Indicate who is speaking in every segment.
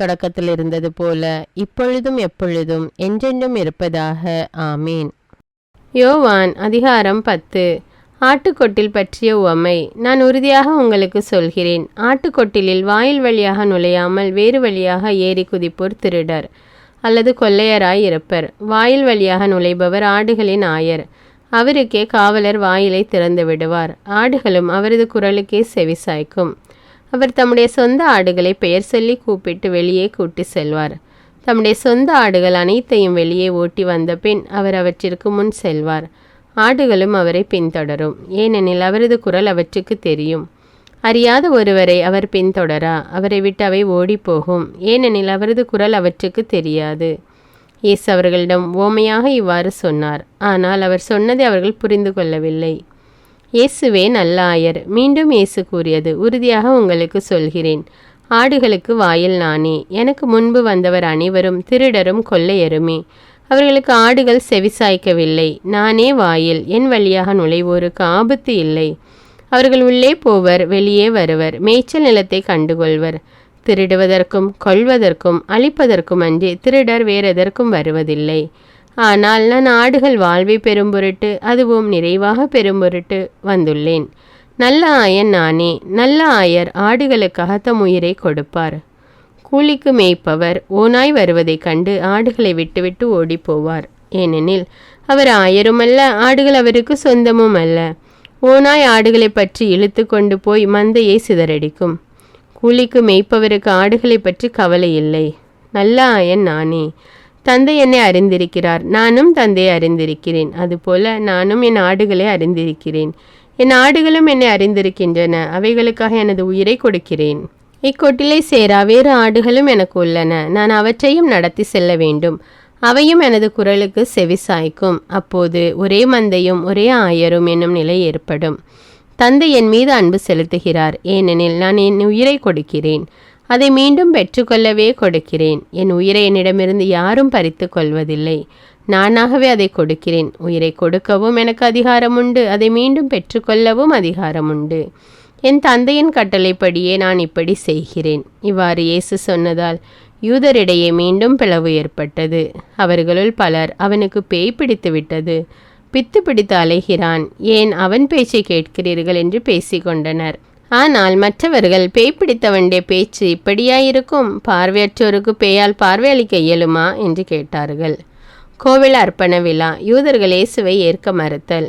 Speaker 1: தொடக்கத்தில் இருந்தது போல இப்பொழுதும் எப்பொழுதும் என்றென்றும் இருப்பதாக. ஆமீன். யோவான் அதிகாரம் பத்து. ஆட்டுக்கொட்டில் பற்றிய உவமை. நான் உறுதியாக உங்களுக்கு சொல்கிறேன். ஆட்டுக்கொட்டிலில் வாயில் வழியாக நுழையாமல் வேறு வழியாக ஏறி குதிப்போர் திருடர் அல்லது கொள்ளையராய் இருப்பர். வாயில் வழியாக நுழைபவர் ஆடுகளின் ஆயர். அவருக்கே காவலர் வாயிலை திறந்து விடுவார். ஆடுகளும் அவரது குரலுக்கே செவிசாய்க்கும் அவர் தம்முடைய சொந்த ஆடுகளை பெயர் சொல்லி கூப்பிட்டு வெளியே கூட்டி செல்வார். தம்முடைய சொந்த ஆடுகள் அனைத்தையும் வெளியே ஓட்டி வந்த பின் அவர் அவற்றிற்கு முன் செல்வார். ஆடுகளும் அவரை பின்தொடரும். ஏனெனில் அவரது குரல் அவற்றுக்கு தெரியும்.
Speaker 2: அறியாத ஒருவரை அவர் பின்தொடரா? அவரை விட்டு அவை ஓடிப்போகும் ஏனெனில் அவரது குரல் அவற்றுக்கு தெரியாது. இயேசு அவர்களிடம் ஓமையாக இவ்வாறு சொன்னார். ஆனால் அவர் சொன்னதை அவர்கள் புரிந்து கொள்ளவில்லை. இயேசுவே நல்ல ஆயர் மீண்டும் இயேசு கூறியது உறுதியாக உங்களுக்கு சொல்கிறேன். ஆடுகளுக்கு வாயில் நானே. எனக்கு முன்பு வந்தவர் அனைவரும் திருடரும் கொள்ளையருமே. அவர்களுக்கு ஆடுகள் செவிசாய்க்கவில்லை. நானே வாயில். என் வழியாக நுழைவோருக்கு ஆபத்து இல்லை. அவர்கள் உள்ளே போவர் வெளியே வருவர். மேய்ச்சல் நிலத்தை கண்டுகொள்வர். திருடுவதற்கும் கொள்வதற்கும் அழிப்பதற்கும் அன்றி திருடர் வேறெதற்கும் வருவதில்லை. ஆனால் நான் ஆடுகள் வாழ்வை பெறும் பொருட்டு அதுவும் நிறைவாக பெறும் பொருட்டு வந்துள்ளேன். நல்ல ஆயன் நானே நல்ல ஆயர் ஆடுகளுக்காக தம் உயிரை கொடுப்பார். கூலிக்கு மேய்ப்பவர் ஓனாய் வருவதைக் கண்டு ஆடுகளை விட்டுவிட்டு ஓடிப் போவார் ஏனெனில் அவர் ஆயருமல்ல ஆடுகள் அவருக்கு சொந்தமும் அல்ல ஓனாய் ஆடுகளை பற்றி இழுத்து கொண்டு போய் மந்தையை சிதறடிக்கும். கூலிக்கு மேய்ப்பவருக்கு ஆடுகளை பற்றி கவலை இல்லை. நல்ல ஆயன் நானே தந்தை என்னை அறிந்திருக்கிறார். நானும் தந்தையை அறிந்திருக்கிறேன். அதுபோல நானும் என் ஆடுகளை அறிந்திருக்கிறேன். என் ஆடுகளும் என்னை அறிந்திருக்கின்றன. அவைகளுக்காக எனது உயிரை கொடுக்கிறேன். இக்கொட்டிலை சேரா வேறு ஆடுகளும் எனக்கு உள்ளன. நான் அவற்றையும் நடத்தி செல்ல வேண்டும். அவையும் எனது குரலுக்கு செவி சாய்க்கும். அப்போது ஒரே மந்தையும் ஒரே ஆயரும் என்னும் நிலை ஏற்படும். தந்தை என் மீது அன்பு செலுத்துகிறார். ஏனெனில் நான் என் உயிரை கொடுக்கிறேன். அதை மீண்டும் பெற்றுக்கொள்ளவே கொடுக்கிறேன். என் உயிரை என்னிடமிருந்து யாரும் பறித்து கொள்வதில்லை. நானாகவே அதை கொடுக்கிறேன். உயிரை கொடுக்கவும் எனக்கு அதிகாரம் உண்டு. அதை மீண்டும் பெற்றுக்கொள்ளவும் அதிகாரம் உண்டு. என் தந்தையின் கட்டளைப்படியே நான் இப்படி செய்கிறேன். இவ்வாறு இயேசு சொன்னதால் யூதரிடையே மீண்டும் பிளவு ஏற்பட்டது. அவர்களுள் பலர் அவனுக்கு பேய் பிடித்து விட்டது. பித்து பிடித்து அலைகிறான். ஏன் அவன் பேச்சை கேட்கிறீர்கள் என்று பேசிக்கொண்டனர் ஆனால் மற்றவர்கள் பேய் பிடித்தவனுடைய பேச்சு இப்படியாயிருக்கும்? பார்வையற்றோருக்கு பேயால் பார்வையளிக்க இயலுமா? என்று கேட்டார்கள். கோவில் அர்ப்பண விழா. யூதர்கள் இயேசுவை ஏற்க மறுத்தல்.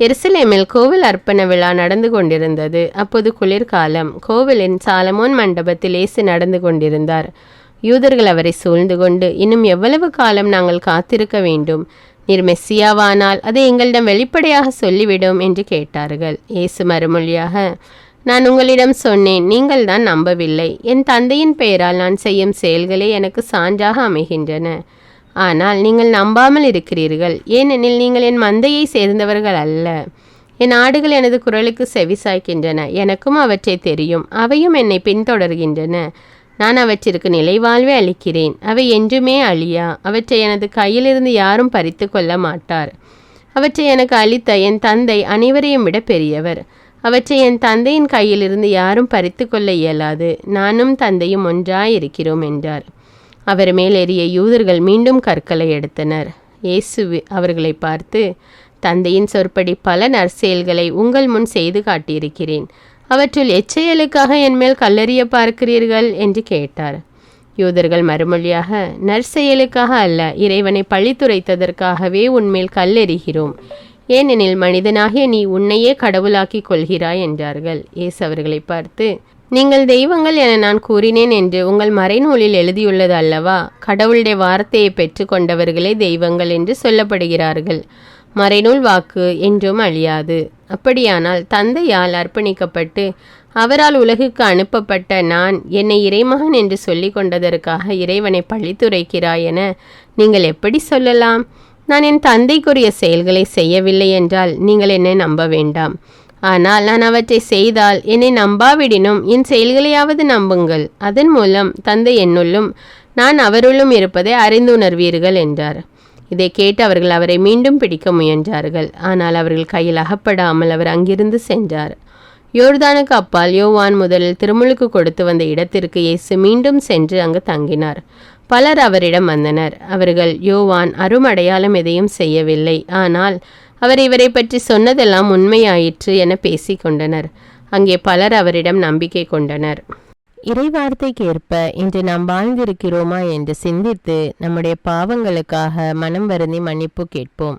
Speaker 2: எருசலேமில் கோவில் அர்ப்பண விழா நடந்து கொண்டிருந்தது. அப்போது குளிர்காலம். கோவிலின் சாலமோன் மண்டபத்தில் இயேசு நடந்து கொண்டிருந்தார். யூதர்கள் அவரை சூழ்ந்து கொண்டு இன்னும் எவ்வளவு காலம் நாங்கள் காத்திருக்க வேண்டும்? நீர் மெஸ்ஸியாவானால் அதை எங்களிடம் வெளிப்படையாக சொல்லிவிடும் என்று கேட்டார்கள். இயேசு மறுமொழியாக நான் உங்களிடம் சொன்னேன் நீங்கள் தான் நம்பவில்லை. என் தந்தையின் பெயரால் நான் செய்யும் செயல்களே எனக்கு சான்றாக அமைகின்றன. ஆனால் நீங்கள் நம்பாமல் இருக்கிறீர்கள். ஏனெனில் நீங்கள் என் மந்தையை சேர்ந்தவர்கள் அல்ல. என் ஆடுகள் எனது குரலுக்கு செவிசாய்க்கின்றன எனக்கும் அவற்றை தெரியும். அவையும் என்னை பின்தொடர்கின்றன. நான் அவற்றிற்கு நிலைவாழ்வை அளிக்கிறேன். அவை என்றுமே அழியா. அவற்றை எனது கையிலிருந்து யாரும் பறித்து கொள்ள மாட்டார். அவற்றை எனக்கு அளித்த என் தந்தை அனைவரையும் விட பெரியவர். அவற்றை என் தந்தையின் கையிலிருந்து யாரும் பறித்து கொள்ள இயலாது. நானும் தந்தையும் ஒன்றாயிருக்கிறோம் என்றார். அவர் மேல் எறிய யூதர்கள் மீண்டும் கற்களை எடுத்தனர். இயேசு அவர்களை பார்த்து தந்தையின் சொற்படி பல நற்செயல்களை உங்கள் முன் செய்து காட்டியிருக்கிறேன். அவற்றுள் எச்செயலுக்காக என் மேல் கல்லறிய பார்க்கிறீர்கள்? என்று கேட்டார். யூதர்கள் மறுமொழியாக நற்செயலுக்காக அல்ல இறைவனை பழித்துரைத்ததற்காகவே உன்மேல் கல்லெறிகிறோம். ஏனெனில் மனிதனாகிய நீ உன்னையே கடவுளாக்கிக் கொள்கிறாய் என்றார்கள். இயேசு அவர்களை பார்த்து நீங்கள் தெய்வங்கள் என நான் கூறினேன் என்று உங்கள் மறைநூலில் எழுதியுள்ளது அல்லவா? கடவுளுடைய வார்த்தையை பெற்றுக்கொண்டவர்களே தெய்வங்கள் என்று சொல்லப்படுகிறார்கள். மறைநூல் வாக்கு என்றும் அழியாது. அப்படியானால் தந்தையால் அர்ப்பணிக்கப்பட்டு அவரால் உலகுக்கு அனுப்பப்பட்ட நான் என்னை இறைமகன் என்று சொல்லிக் கொண்டதற்காக இறைவனை பழித்துரைக்கிறாய் என நீங்கள் எப்படி சொல்லலாம்? நான் என் தந்தைக்குரிய செயல்களை செய்யவில்லை என்றால் நீங்கள் என்னை நம்ப வேண்டாம். ஆனால் நான் அவற்றை செய்தால் என்னை நம்பாவிடினும் என் செயல்களையாவது நம்புங்கள். அதன் மூலம் தந்தை என்னுள்ளும் நான் அவருள்ளும் இருப்பதை அறிந்துணர்வீர்கள் என்றார். இதை கேட்டு அவர்கள் அவரை மீண்டும் பிடிக்க முயன்றார்கள். ஆனால் அவர்கள் கையில் அகப்படாமல் அவர் அங்கிருந்து சென்றார். யோர்தானுக்கு அப்பால் யோவான் முதலில் திருமுழுக்கு கொடுத்து வந்த இடத்திற்கு இயேசு மீண்டும் சென்று அங்கு தங்கினார். பலர் அவரிடம் வந்தனர். அவர்கள் யோவான் அருமடையாளம் எதையும் செய்யவில்லை. ஆனால் அவர் இவரை பற்றி சொன்னதெல்லாம் உண்மையாயிற்று என பேசிக்கொண்டனர் அங்கே பலர் அவரிடம் நம்பிக்கை கொண்டனர். இறைவார்த்தைக்கேற்ப இன்று நாம் வாழ்ந்திருக்கிறோமா? என்று சிந்தித்து நம்முடைய பாவங்களுக்காக மனம் வருந்தி மன்னிப்பு கேட்போம்.